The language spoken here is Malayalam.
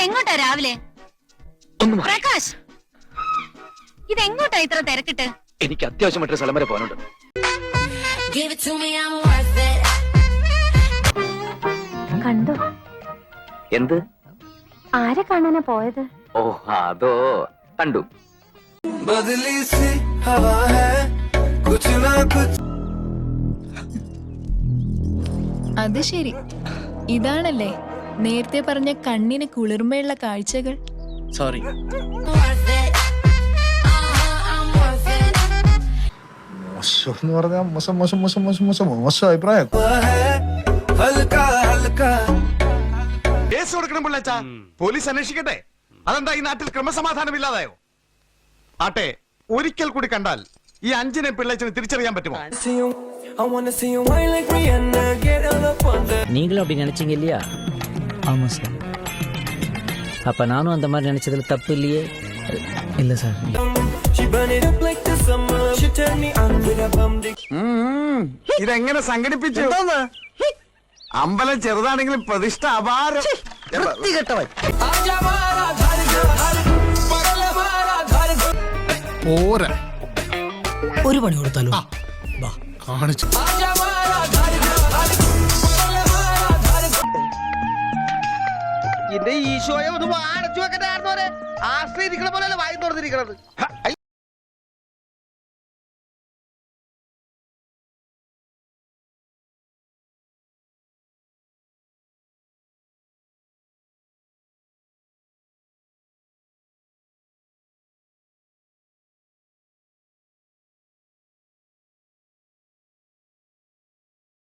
ഇതെങ്ങോട്ടാ രാവിലെ? പ്രകാശ്! ഇതെങ്ങോട്ടാ ഇത്ര തിരക്കിട്ട്? എനിക്ക് അത്യാവശ്യമായിട്ടൊരു സ്ഥലം വരെ പോകാനുണ്ട്. കണ്ടോ? എന്ത്? ആരെ കാണാനാ പോയത്? ഓ അതോ കണ്ടു. അത് ശരി. ഇതാണല്ലേ? നേരത്തെ പറഞ്ഞ കണ്ണിന് കുളിർമയുള്ള കാഴ്ചകൾ. സോറി മോശം എന്ന് പറഞ്ഞാൽ മോശം മോശം മോശം മോശം മോശം മോശം അഭിപ്രായം. കേസ് കൊടുക്കണം പിള്ളച്ച. പോലീസ് അന്വേഷിക്കട്ടെ. അതെന്താ ഈ നാട്ടിൽ ക്രമസമാധാനം ഇല്ലാതായോ ആട്ടെ ഒരിക്കൽ കൂടി കണ്ടാൽ ഈ അഞ്ചിനെ പിള്ളച്ചന് തിരിച്ചറിയാൻ പറ്റുമോ? നീങ്ങളും അപ്പടി നനച്ചെങ്കില്ല wanna see you wine like Rihanna, get all up on that. நீங்களும் அப்படி நினைச்சீங்க இல்லையா ஆமா சார் அப்ப நானும் அந்த மாதிரி நினைச்சதுல தப்பு இல்லையே இல்ல sir She burn it up like the summer. She turn me on with a bum dick. ഇതെങ്ങനെ സംഘടിപ്പിച്ചു അമ്പലം ചെറുതാണെങ്കിലും പ്രതിഷ്ഠ അപാരം പോരാ ஒரு பணி கொடுத்தாலும் കാണിച്ചു എന്റെ ഈശോയെ ഒന്ന് അടച്ചു വെക്കണ്ടായിരുന്നോരെ ആശ്രയിരിക്കണ പോലെ വായി തുറന്നിരിക്കണത്?